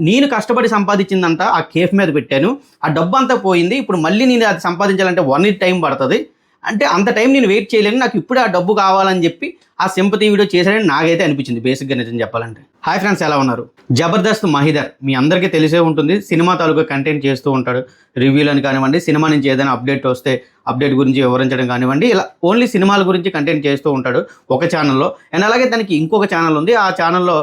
నేను కష్టపడి సంపాదించిందంట ఆ కేఫ్ మీద పెట్టాను. ఆ డబ్బు అంతా పోయింది. ఇప్పుడు మళ్ళీ నేను అది సంపాదించాలంటే వన్ ఇయర్ టైం పడుతుంది. అంటే అంత టైం నేను వెయిట్ చేయలేను. నాకు ఇప్పుడే ఆ డబ్బు కావాలని చెప్పి ఆ సింపతి వీడియో చేశాడని నాకైతే అనిపించింది. బేసిక్గా నిజం చెప్పాలంటే. హాయ్ ఫ్రెండ్స్ ఎలా ఉన్నారు? జబర్దస్త్ మహిదర్. మీ అందరికీ తెలిసే ఉంటుంది. సినిమా తాలూకా కంటెంట్ చేస్తూ ఉంటాడు. రివ్యూలను అని కానివ్వండి సినిమా నుంచి ఏదైనా అప్డేట్ వస్తే అప్డేట్ గురించి వివరించడం కానివ్వండి ఇలా ఓన్లీ సినిమాల గురించి కంటెంట్ చేస్తూ ఉంటాడు ఒక ఛానల్లో అండ్ అలాగే తనకి ఇంకొక ఛానల్ ఉంది. ఆ ఛానల్లో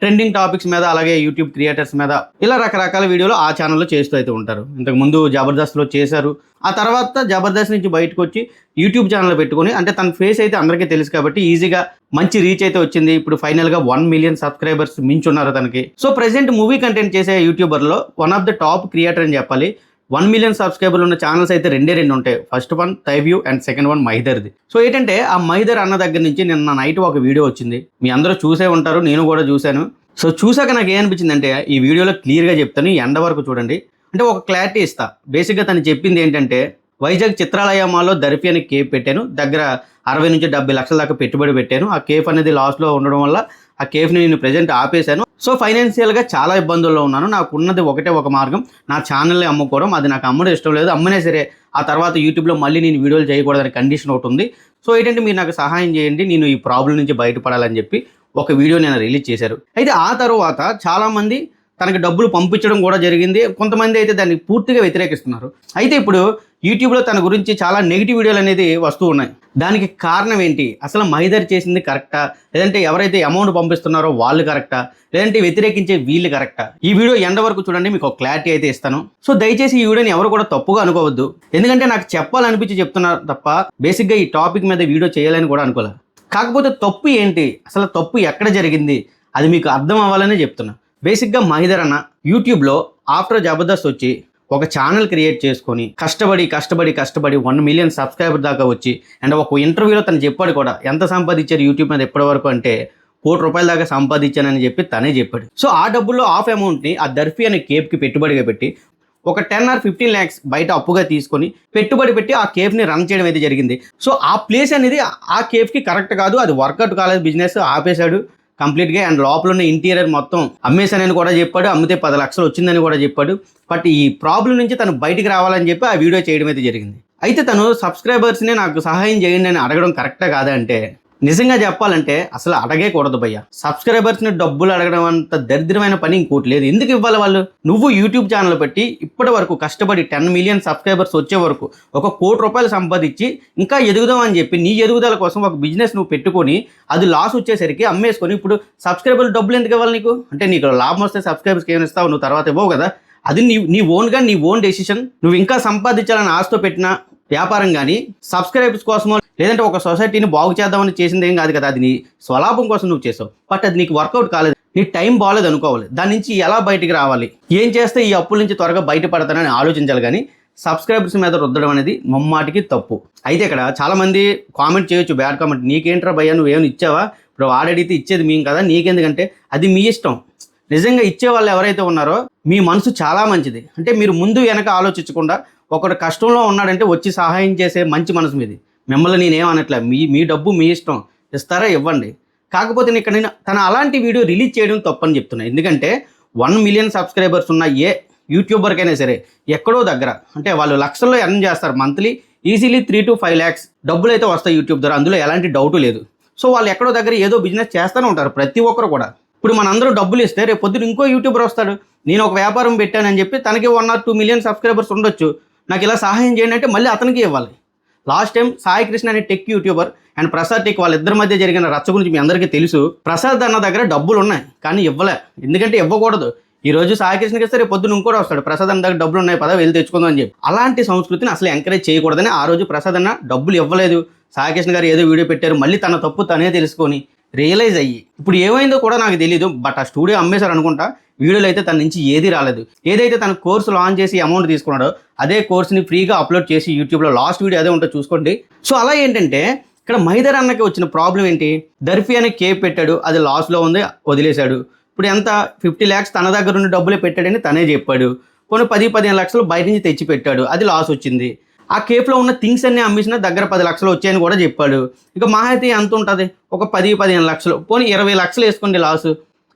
ట్రెండింగ్ టాపిక్స్ మీద అలాగే యూట్యూబ్ క్రియేటర్స్ మీద ఇలా రకరకాల వీడియోలు ఆ ఛానల్లో చేస్తూ అయితే ఉంటారు. ఇంతకు ముందు జబర్దస్త్లో చేశారు. ఆ తర్వాత జబర్దస్త్ నుంచి బయటకు వచ్చి యూట్యూబ్ ఛానల్ పెట్టుకొని అంటే తన ఫేస్ అయితే అందరికీ తెలుసు కాబట్టి ఈజీగా మంచి రీచ్ అయితే వచ్చింది. ఇప్పుడు ఫైనల్గా వన్ మిలియన్ సబ్స్క్రైబర్స్ మించున్నారు తనకి. సో ప్రెసెంట్ మూవీ కంటెంట్ చేసే యూట్యూబర్లో one of the top creator అని చెప్పాలి. వన్ మిలియన్ సబ్స్క్రైబర్లు ఉన్న ఛానల్స్ అయితే రెండే రెండు ఉంటాయి. First one తైవ్యూ and second one మైదర్ది సో ఏంటంటే ఆ మైదర్ అన్న దగ్గర నుంచి నిన్న నైట్ ఒక వీడియో వచ్చింది. మీ అందరూ చూసే ఉంటారు నేను కూడా చూశాను. సో చూసాక నాకు ఏమనిపించింది అంటే ఈ వీడియోలో క్లియర్గా చెప్తాను ఈ ఎండ వరకు చూడండి. అంటే ఒక క్లారిటీ ఇస్తా. బేసిక్గా తను చెప్పింది ఏంటంటే వైజాగ్ చిత్రాలయమాలో దర్ఫీ అని కేఫ్ పెట్టాను. దగ్గర అరవై నుంచి డెబ్బై లక్షల దాకా పెట్టుబడి పెట్టాను. ఆ కేఫ్ అనేది లాస్లో ఉండడం వల్ల ఆ కేఫ్ని నేను ప్రజెంట్ ఆపేశాను. సో ఫైనాన్షియల్గా చాలా ఇబ్బందుల్లో ఉన్నాను. నాకు ఉన్నది ఒకటే ఒక మార్గం. నా ఛానల్ని అమ్ముకోవడం. అది నాకు అమ్మడం ఇష్టం లేదు. అమ్మినా సరే ఆ తర్వాత యూట్యూబ్లో మళ్ళీ నేను వీడియోలు చేయకూడదని కండిషన్ ఒకటి ఉంది. సో ఏంటంటే మీరు నాకు సహాయం చేయండి. నేను ఈ ప్రాబ్లం నుంచి బయటపడాలని చెప్పి ఒక వీడియో నేను రిలీజ్ చేశారు. అయితే ఆ తర్వాత చాలామంది తనకి డబ్బులు పంపించడం కూడా జరిగింది. కొంతమంది అయితే దాన్ని పూర్తిగా వ్యతిరేకిస్తున్నారు. అయితే ఇప్పుడు యూట్యూబ్లో తన గురించి చాలా నెగిటివ్ వీడియోలు అనేది వస్తూ ఉన్నాయి. దానికి కారణం ఏంటి? అసలు మహిదర్ చేసింది కరెక్టా లేదంటే ఎవరైతే అమౌంట్ పంపిస్తున్నారో వాళ్ళు కరెక్టా లేదంటే వ్యతిరేకించే వీళ్ళు కరెక్టా ఈ వీడియో ఎండ వరకు చూడండి మీకు ఒక క్లారిటీ అయితే ఇస్తాను. సో దయచేసి ఈ వీడియోని ఎవరు కూడా తప్పుగా అనుకోవద్దు. ఎందుకంటే నాకు చెప్పాలనిపించి చెప్తున్నారు తప్ప బేసిక్గా ఈ టాపిక్ మీద వీడియో చేయాలని కూడా అనుకోలేదు. కాకపోతే తప్పు ఏంటి? అసలు తప్పు ఎక్కడ జరిగింది? అది మీకు అర్థం అవ్వాలనే చెప్తున్నా. బేసిక్గా మహిదర్ అన్న యూట్యూబ్లో ఆఫ్టర్ జబర్దస్త్ వచ్చి ఒక ఛానల్ క్రియేట్ చేసుకొని కష్టపడి కష్టపడి కష్టపడి వన్ మిలియన్ సబ్స్క్రైబర్ దాకా వచ్చి అండ్ ఒక ఇంటర్వ్యూలో తను చెప్పాడు కూడా ఎంత సంపాదించారు యూట్యూబ్ మీద ఎప్పటి వరకు అంటే కోటి రూపాయల దాకా సంపాదించానని చెప్పి తనే చెప్పాడు. సో ఆ డబ్బుల్లో హాఫ్ అమౌంట్ని ఆ దర్ఫీ అనే కేప్కి పెట్టుబడిగా పెట్టి ఒక టెన్ ఆర్ ఫిఫ్టీన్ ల్యాక్స్ బయట అప్పుగా తీసుకొని పెట్టుబడి పెట్టి ఆ కేఫ్ని రన్ చేయడం అయితే జరిగింది. సో ఆ ప్లేస్ అనేది ఆ కేఫ్కి కరెక్ట్ కాదు అది వర్కౌట్ కాలేదు బిజినెస్ ఆపేశాడు. కంప్లీట్గా అండ్ లోపల ఉన్న ఇంటీరియర్ మొత్తం అమ్మేశానని కూడా చెప్పాడు. అమ్మితే పది లక్షలు వచ్చిందని కూడా చెప్పాడు. బట్ ఈ ప్రాబ్లం నుంచి తను బయటికి రావాలని చెప్పి ఆ వీడియో చేయడం అయితే జరిగింది. అయితే తను సబ్స్క్రైబర్స్ని నాకు సహాయం చేయండి అని అడగడం కరెక్టా కాదా అంటే నిజంగా చెప్పాలంటే అసలు అడగేకూడదు భయ్య. సబ్స్క్రైబర్స్ని డబ్బులు అడగడం అంత దరిద్రమైన పని ఇంకోటి లేదు. ఎందుకు ఇవ్వాలి వాళ్ళు? నువ్వు యూట్యూబ్ ఛానల్ పెట్టి ఇప్పటి వరకు కష్టపడి టెన్ మిలియన్ సబ్స్క్రైబర్స్ వచ్చే వరకు ఒక కోటి రూపాయలు సంపాదించి ఇంకా ఎదుగుదాం అని చెప్పి నీ ఎదుగుదల కోసం ఒక బిజినెస్ నువ్వు పెట్టుకొని అది లాస్ వచ్చేసరికి అమ్మేసుకొని ఇప్పుడు సబ్స్క్రైబర్లు డబ్బులు ఎందుకు ఇవ్వాలి నీకు? అంటే నీకు లాభం వస్తే సబ్స్క్రైబర్స్కి ఏమైనా ఇస్తావు? నువ్వు తర్వాత ఇవ్వవు కదా. అది నీ నీ ఓన్గా నీ ఓన్ డెసిషన్ నువ్వు ఇంకా సంపాదించాలని ఆశతో పెట్టిన వ్యాపారం కానీ సబ్స్క్రైబర్స్ కోసమో లేదంటే ఒక సొసైటీని బాగు చేద్దామని చేసింది ఏం కాదు కదా అది నీ స్వలాభం కోసం నువ్వు చేసావు. బట్ అది నీకు వర్కౌట్ కాలేదు. నీ టైం బాగాలేదు అనుకోవాలి. దాని నుంచి ఎలా బయటికి రావాలి? ఏం చేస్తే ఈ అప్పుల నుంచి త్వరగా బయటపడతానని ఆలోచించాలి కానీ సబ్స్క్రైబర్స్ మీద రుద్దడం అనేది మమ్మాటికి తప్పు. అయితే ఇక్కడ చాలామంది కామెంట్ చేయొచ్చు బ్యాడ్ కామెంట్ నీకేంట్రా భయ్యా నువ్వేమైనా ఇచ్చావా? ఇప్పుడు వాడడిగితే ఇచ్చేది మేము కదా నీకెందుకంటే అది మీ ఇష్టం. నిజంగా ఇచ్చే వాళ్ళు ఎవరైతే ఉన్నారో మీ మనసు చాలా మంచిది. అంటే మీరు ముందు వెనక ఆలోచించకుండా ఒకడు కష్టంలో ఉన్నాడంటే వచ్చి సహాయం చేసే మంచి మనసు మీది. మిమ్మల్ని నేనేం అనట్లే. మీ మీ డబ్బు మీ ఇష్టం. ఇస్తారా? ఇవ్వండి. కాకపోతే నేను ఇక్కడ నేను తన అలాంటి వీడియో రిలీజ్ చేయడం తప్పని చెప్తున్నా. ఎందుకంటే వన్ మిలియన్ సబ్స్క్రైబర్స్ ఉన్న ఏ యూట్యూబర్కైనా సరే ఎక్కడో దగ్గర అంటే వాళ్ళు లక్షల్లో ఎర్న్ చేస్తారు monthly easily three to five lakhs డబ్బులు అయితే వస్తాయి యూట్యూబ్ ద్వారా. అందులో ఎలాంటి డౌట్ లేదు. సో వాళ్ళు ఎక్కడో దగ్గర ఏదో బిజినెస్ చేస్తూనే ఉంటారు ప్రతి ఒక్కరు కూడా. ఇప్పుడు మనందరూ డబ్బులు ఇస్తే రేపు పొద్దున ఇంకో యూట్యూబర్ వస్తాడు. నేను ఒక వ్యాపారం పెట్టానని చెప్పి తనకి one or two million subscribers ఉండొచ్చు. నాకు ఇలా సహాయం చేయండి అంటే మళ్ళీ అతనికి ఇవ్వాలి. లాస్ట్ టైం సాయి కృష్ణ అనే tech YouTuber and Prasad tech వాళ్ళిద్దరి మధ్య జరిగిన రచ్చ గురించి మీ అందరికీ తెలుసు. ప్రసాద్ అన్న దగ్గర డబ్బులు ఉన్నాయి కానీ ఇవ్వలే. ఎందుకంటే ఇవ్వకూడదు. ఈ రోజు సాయికృష్ణకి ఇస్తే రేపు పొద్దున ఇంకోటి వస్తాడు. ప్రసాద్ అన్న దగ్గర డబ్బులు ఉన్నాయి పదా వెళ్ళి తెచ్చుకుందాం అని చెప్పి. అలాంటి సంస్కృతిని అసలు ఎంకరేజ్ చేయకూడదని ఆ రోజు ప్రసాద్ అన్న డబ్బులు ఇవ్వలేదు. సాయికృష్ణ గారు ఏదో వీడియో పెట్టారు మళ్ళీ తన తప్పు తనే తెలుసుకొని రియలైజ్ అయ్యి. ఇప్పుడు ఏమైందో కూడా నాకు తెలియదు బట్ ఆ స్టూడియో అమ్మేశారు అనుకుంటా వీడియోలో అయితే తన నుంచి ఏది రాలేదు. ఏదైతే తన కోర్సు లాంచ్ చేసి అమౌంట్ తీసుకున్నాడో అదే కోర్సుని ఫ్రీగా అప్లోడ్ చేసి యూట్యూబ్లో లాస్ట్ వీడియో అదే ఉంటే చూసుకోండి. సో అలా ఏంటంటే ఇక్కడ మైదర్ అన్నకి వచ్చిన ప్రాబ్లం ఏంటి? దర్ఫీ అనే కేప్ పెట్టాడు అది లాస్లో ఉంది వదిలేశాడు. ఇప్పుడు ఎంత? ఫిఫ్టీ ల్యాక్స్ తన దగ్గర ఉన్న డబ్బులే పెట్టాడని తనే చెప్పాడు. కొన్ని పది పదిహేను లక్షలు బయట నుంచి తెచ్చి పెట్టాడు అది లాస్ వచ్చింది. ఆ కేఫ్లో ఉన్న థింగ్స్ అన్ని అమ్మేసిన దగ్గర పది లక్షలు వచ్చాయని కూడా చెప్పాడు. ఇక మహా అయితే ఎంత ఉంటుంది? ఒక పది పదిహేను లక్షలు. పోనీ ఇరవై లక్షలు వేసుకోండి లాస్.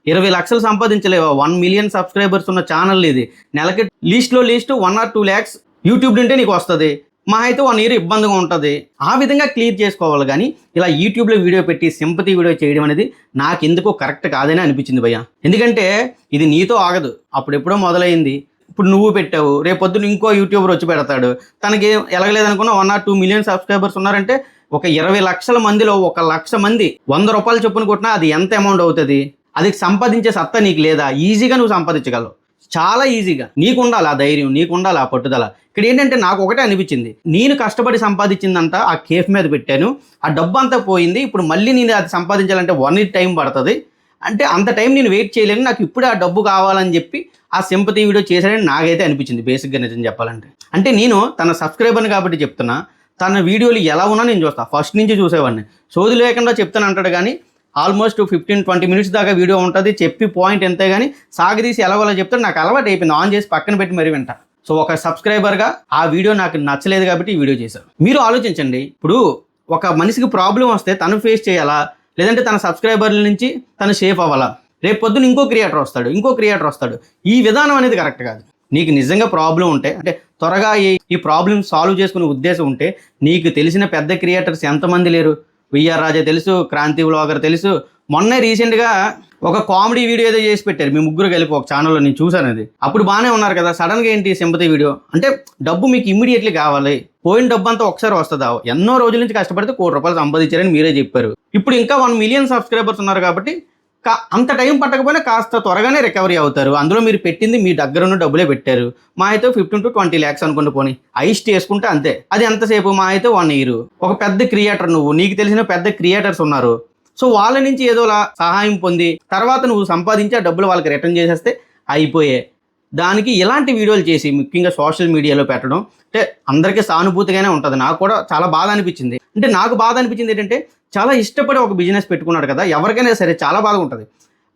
ఇరవై లక్షలు సంపాదించలేవా? వన్ మిలియన్ సబ్స్క్రైబర్స్ ఉన్న ఛానల్ ఇది. నెలకి లీస్ట్లో least one or two lakhs YouTube నుంటే నీకు వస్తుంది. మా అయితే వన్ ఇయర్ ఇబ్బందిగా ఉంటుంది. ఆ విధంగా క్లియర్ చేసుకోవాలి కానీ ఇలా యూట్యూబ్లో వీడియో పెట్టి సింపతి వీడియో చేయడం అనేది నాకు ఎందుకో కరెక్ట్ కాదని అనిపించింది భయ్య. ఎందుకంటే ఇది నీతో ఆగదు. అప్పుడెప్పుడో మొదలైంది. ఇప్పుడు నువ్వు పెట్టావు రేపొద్దున ఇంకో యూట్యూబర్ వచ్చి పెడతాడు. తనకి ఎలాగలేదనుకున్న one or two million subscribers ఉన్నారంటే ఒక ఇరవై లక్షల మందిలో ఒక లక్ష మంది వంద రూపాయలు చొప్పున కొట్టినా అది ఎంత అమౌంట్ అవుతుంది? అది సంపాదించే సత్తా నీకు లేదా? ఈజీగా నువ్వు సంపాదించగలవు. చాలా ఈజీగా నీకు ఉండాలి ఆ ధైర్యం నీకు ఉండాలి ఆ పట్టుదల. ఇక్కడ ఏంటంటే నాకు ఒకటే అనిపించింది. నేను కష్టపడి సంపాదించిందంతా ఆ కేఫ్ మీద పెట్టాను. ఆ డబ్బు అంతా పోయింది. ఇప్పుడు మళ్ళీ నేను అది సంపాదించాలంటే వన్ ఇయర్ టైం పడుతుంది. అంటే అంత టైం నేను వెయిట్ చేయలేను నాకు ఇప్పుడు ఆ డబ్బు కావాలని చెప్పి ఆ సింపతి వీడియో చేశాడని నాకైతే అనిపించింది బేసిక్గా నిజం చెప్పాలంటే. అంటే నేను తన సబ్స్క్రైబర్ని కాబట్టి చెప్తున్నా తన వీడియోలు ఎలా ఉన్నా నేను చూస్తాను ఫస్ట్ నుంచి చూసేవాడిని. సోది లేకుండా చెప్తాను అంటాడు కానీ ఆల్మోస్ట్ ఫిఫ్టీన్ ట్వంటీ మినిట్స్ దాకా వీడియో ఉంటుంది చెప్పి పాయింట్ ఎంతే కానీ సాగదీసి ఎలాగోలా చెప్తాడు నాకు అలవాటు అయిపోయింది ఆన్ చేసి పక్కన పెట్టి మరీ వింటా. సో ఒక సబ్స్క్రైబర్గా ఆ వీడియో నాకు నచ్చలేదు కాబట్టి ఈ వీడియో చేశాను మీరు ఆలోచించండి ఇప్పుడు ఒక మనిషికి ప్రాబ్లం వస్తే తను ఫేస్ చేయాలా? లేదంటే తన సబ్స్క్రైబర్ల నుంచి తను సేఫ్ అవ్వాలా? రేపు పొద్దున ఇంకో క్రియేటర్ వస్తాడు ఇంకో క్రియేటర్ వస్తాడు. ఈ విధానం అనేది కరెక్ట్ కాదు. నీకు నిజంగా ప్రాబ్లం ఉంటే అంటే త్వరగా ఈ ఈ ప్రాబ్లం సాల్వ్ చేసుకునే ఉద్దేశం ఉంటే నీకు తెలిసిన పెద్ద క్రియేటర్స్ ఎంతమంది లేరు? విఆర్ రాజా తెలుసు క్రాంతి వ్లాగర్ తెలుసు. మొన్న రీసెంట్గా ఒక కామెడీ వీడియో ఏదో చేసి పెట్టారు. మీ ముగ్గురు కలిపి ఒక ఛానల్లో నేను చూశాను అది. అప్పుడు బాగానే ఉన్నారు కదా సడన్గా ఏంటి సింపతి వీడియో అంటే డబ్బు మీకు ఇమీడియట్లీ కావాలి. పోయిన డబ్బు అంతా ఒకసారి వస్తుందా? ఎన్నో రోజుల నుంచి కష్టపడితే కోటి రూపాయలు సంపాదించారని మీరే చెప్పారు. ఇప్పుడు ఇంకా వన్ మిలియన్ సబ్స్క్రైబర్స్ ఉన్నారు కాబట్టి కా అంత టైం పట్టకపోయినా కాస్త త్వరగానే రికవరీ అవుతారు. అందులో మీరు పెట్టింది మీ దగ్గర ఉన్న డబ్బులే పెట్టారు. మా అయితే ఫిఫ్టీన్ టు ట్వంటీ ల్యాక్స్ అనుకుంటూ పోనీ. ఐస్ట్ చేసుకుంటే అంతే. అది ఎంతసేపు మా అయితే వన్ ఇయర్ ఒక పెద్ద క్రియేటర్ నువ్వు. నీకు తెలిసిన పెద్ద క్రియేటర్స్ ఉన్నారు. సో వాళ్ళ నుంచి ఏదోలా సహాయం పొంది తర్వాత నువ్వు సంపాదించి ఆ డబ్బులు వాళ్ళకి రిటర్న్ చేసేస్తే అయిపోయే. దానికి ఇలాంటి వీడియోలు చేసి ముఖ్యంగా సోషల్ మీడియాలో పెట్టడం అంటే అందరికీ సానుభూతిగానే ఉంటుంది. నాకు కూడా చాలా బాధ అనిపించింది. అంటే నాకు బాధ అనిపించింది ఏంటంటే చాలా ఇష్టపడి ఒక బిజినెస్ పెట్టుకున్నాడు కదా ఎవరికైనా సరే చాలా బాధ ఉంటుంది.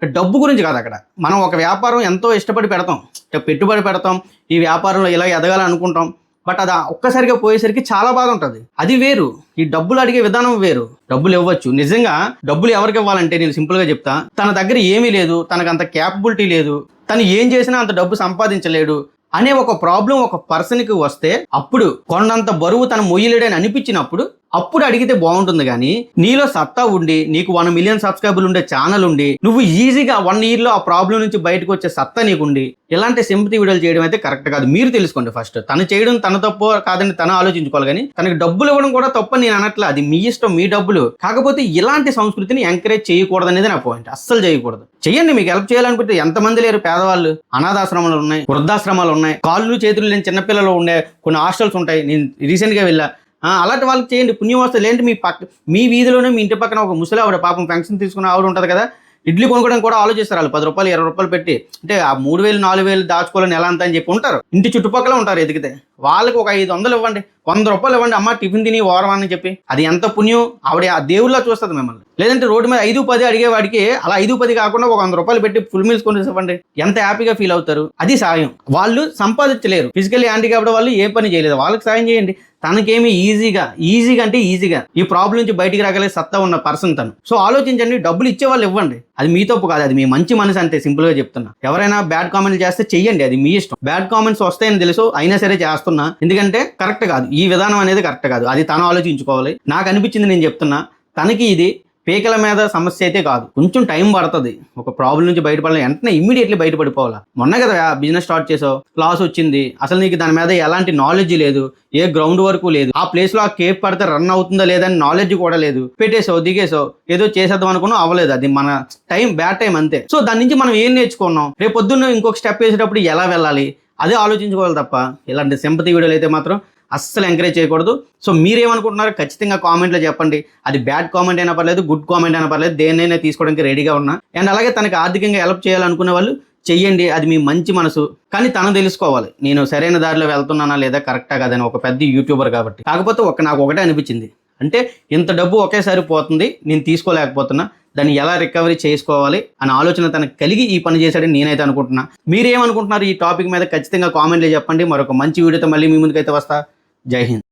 డబ్బు గురించి కాదు అక్కడ. మనం ఒక వ్యాపారం ఎంతో ఇష్టపడి పెడతాం. అంటే పెట్టుబడి పెడతాం ఈ వ్యాపారంలో ఇలా ఎదగాలని అనుకుంటాం బట్ అది ఒక్కసారిగా పోయేసరికి చాలా బాధ ఉంటుంది. అది వేరు. ఈ డబ్బులు అడిగే విధానం వేరు. డబ్బులు ఇవ్వచ్చు. నిజంగా డబ్బులు ఎవరికి ఇవ్వాలంటే నేను సింపుల్గా చెప్తా. తన దగ్గర ఏమీ లేదు. తనకు అంత క్యాపబిలిటీ లేదు. తను ఏం చేసినా అంత డబ్బు సంపాదించలేడు అనే ఒక ప్రాబ్లం ఒక పర్సన్కి వస్తే అప్పుడు కొండంత బరువు తన మొయ్యలేడని అనిపించినప్పుడు అప్పుడు అడిగితే బాగుంటుంది కానీ నీలో సత్తా ఉండి నీకు వన్ మిలియన్ సబ్స్క్రైబర్లు ఉండే ఛానల్ ఉండి నువ్వు ఈజీగా వన్ ఇయర్లో ఆ ప్రాబ్లం నుంచి బయటకు వచ్చే సత్తా నీకుండి ఇలాంటి సింపతి వీడియోలు చేయడం అయితే కరెక్ట్ కాదు. మీరు తెలుసుకోండి ఫస్ట్ తను చేయడం తన తప్పు కాదని తను ఆలోచించుకోవాలి కానీ తనకి డబ్బులు ఇవ్వడం కూడా తప్పని నేను అనట్లే. అది మీ ఇష్టం మీ డబ్బులు. కాకపోతే ఇలాంటి సంస్కృతిని ఎంకరేజ్ చేయకూడదు అనేది నా పాయింట్ అస్సలు చేయకూడదు. చెయ్యండి మీకు హెల్ప్ చేయాలనుకుంటే ఎంతమంది లేరు పేదవాళ్ళు? అనాథాశ్రమాలు ఉన్నాయి వృద్ధాశ్రమాలు ఉన్నాయి కాళ్ళు చేతులు లేని చిన్నపిల్లలు ఉండే కొన్ని హాస్టల్స్ ఉంటాయి. నేను రీసెంట్గా వెళ్ళా. అలాంటి వాళ్ళకి చేయండి. పుణ్యం వస్తే మీ పక్క మీ వీధిలోనే మీ ఇంటి పక్కన ఒక ముసలి ఆవిడ పాపం పెన్షన్ తీసుకున్న ఆవిడ ఉంటుంది కదా ఇడ్లీ కొనుక్కోవడం కూడా ఆలోచిస్తారు వాళ్ళు. పది రూపాయలు ఇరవై రూపాయలు పెట్టి. అంటే ఆ మూడు వేలు నాలుగు వేలు దాచుకోవాలని ఎలా అంత అని చెప్పి ఉంటారు. ఇంటి చుట్టుపక్కల ఉంటారు ఎదిగితే. వాళ్ళకి ఒక ఐదు వందలు ఇవ్వండి. వంద రూపాయలు ఇవ్వండి అమ్మ టిఫిన్ తిని ఓరం అని చెప్పి. అది ఎంత పుణ్యం? ఆవిడ ఆ దేవుళ్ళ చూస్తుంది మిమ్మల్ని. లేదంటే రోడ్డు మీద ఐదు పది అడిగేవాడికి అలా ఐదు పది కాకుండా ఒక వంద రూపాయలు పెట్టి ఫుల్ మీల్స్ కొని ఇవ్వండి ఎంత హ్యాపీగా ఫీల్ అవుతారు? అది సాయం. వాళ్ళు సంపాదించలేరు. ఫిజికల్లీ హ్యాండిక్యాప్డ్ వాళ్ళు ఏ పని చేయలేదు. వాళ్ళకి సాయం చేయండి. తనకేమి ఈజీగా ఈజీగా అంటే ఈజీగా ఈ ప్రాబ్లం నుంచి బయటికి రాగలే సత్తా ఉన్న పర్సన్ తను. సో ఆలోచించండి డబ్బులు ఇచ్చే వాళ్ళు ఇవ్వండి. అది మీ తప్పు కాదు. అది మీ మంచి మనసు అంతే సింపుల్గా చెప్తున్నా. ఎవరైనా బ్యాడ్ కామెంట్లు చేస్తే చెయ్యండి. అది మీ ఇష్టం. బ్యాడ్ కామెంట్స్ వస్తాయని తెలుసు అయినా సరే చేస్తున్నా. ఎందుకంటే కరెక్ట్ కాదు. ఈ విధానం అనేది కరెక్ట్ కాదు. అది తను ఆలోచించుకోవాలి. నాకు అనిపించింది నేను చెప్తున్నా తనకి ఇది పీకల మీద సమస్య అయితే కాదు. కొంచెం టైం పడుతుంది. ఒక ప్రాబ్లం నుంచి బయటపడాలి. వెంటనే ఇమ్మీడియట్లీ బయటపడిపోవాలా? మొన్న కదా బిజినెస్ స్టార్ట్ చేసావు. లాస్ వచ్చింది. అసలు నీకు దాని మీద ఎలాంటి నాలెడ్జ్ లేదు. ఏ గ్రౌండ్ వరకు లేదు. ఆ ప్లేస్లో ఆ కేప్ పడితే రన్ అవుతుందా లేదని నాలెడ్జ్ కూడా లేదు. పెట్టేసావు దిగేసావు. ఏదో చేసేద్దాం అనుకున్నా అవ్వలేదు. అది మన టైం బ్యాడ్ టైం అంతే. సో దాని నుంచి మనం ఏం నేర్చుకున్నాం? రేపు పొద్దున్న ఇంకొక స్టెప్ వేసేటప్పుడు ఎలా వెళ్ళాలి? అదే ఆలోచించుకోవాలి తప్ప ఇలాంటి సింపతి వీడియోలు అయితే మాత్రం అస్సలు ఎంకరేజ్ చేయకూడదు. సో మీరేమనుకుంటున్నారో ఖచ్చితంగా కామెంట్లో చెప్పండి. అది బ్యాడ్ కామెంట్ అయినా పర్లేదు గుడ్ కామెంట్ అయినా పర్లేదు దేన్నైనా తీసుకోవడానికి రెడీగా ఉన్నా. అండ్ అలాగే తనకి ఆర్థికంగా హెల్ప్ చేయాలనుకునే వాళ్ళు చెయ్యండి అది మీ మంచి మనసు. కానీ తను తెలుసుకోవాలి నేను సరైన దారిలో వెళ్తున్నానా లేదా కరెక్టా కాదని ఒక పెద్ద యూట్యూబర్ కాబట్టి. కాకపోతే ఒక నాకు ఒకటే అనిపించింది. అంటే ఇంత డబ్బు ఒకేసారి పోతుంది నేను తీసుకోలేకపోతున్నా దాన్ని ఎలా రికవరీ చేసుకోవాలి అనే ఆలోచన తనకు కలిగి ఈ పని చేశాడని నేనైతే అనుకుంటున్నా. మీరేమనుకుంటున్నారు ఈ టాపిక్ మీద ఖచ్చితంగా కామెంట్లో చెప్పండి. మరొక మంచి వీడియోతో మళ్ళీ మీ ముందుకైతే వస్తా. جے ہند